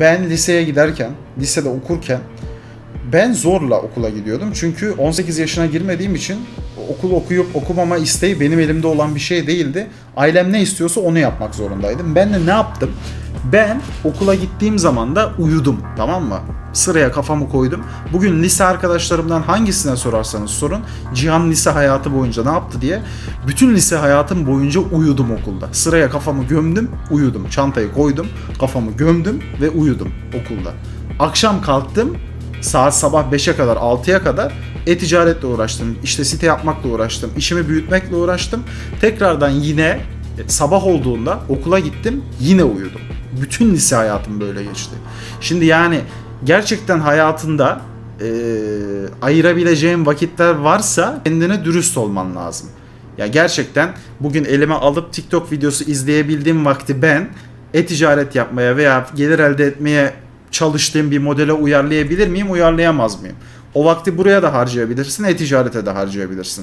Ben liseye giderken, lisede okurken ben zorla okula gidiyordum. Çünkü 18 yaşına girmediğim için okul okuyup okumama isteği benim elimde olan bir şey değildi. Ailem ne istiyorsa onu yapmak zorundaydım. Ben de ne yaptım? Ben okula gittiğim zaman da uyudum tamam mı? Sıraya kafamı koydum. Bugün lise arkadaşlarımdan hangisine sorarsanız sorun. Cihan lise hayatı boyunca ne yaptı diye. Bütün lise hayatım boyunca uyudum okulda. Sıraya kafamı gömdüm, uyudum. Çantayı koydum, kafamı gömdüm ve uyudum okulda. Akşam kalktım, saat sabah 5'e kadar 6'ya kadar e-ticaretle uğraştım. İşte site yapmakla uğraştım. işimi büyütmekle uğraştım. Tekrardan yine e, sabah olduğunda okula gittim. Yine uyudum. Bütün lise hayatım böyle geçti. Şimdi yani gerçekten hayatında e, ayırabileceğin vakitler varsa kendine dürüst olman lazım. Ya gerçekten bugün elime alıp TikTok videosu izleyebildiğim vakti ben e-ticaret yapmaya veya gelir elde etmeye çalıştığım bir modele uyarlayabilir miyim, uyarlayamaz mıyım? O vakti buraya da harcayabilirsin, e-ticarete de harcayabilirsin.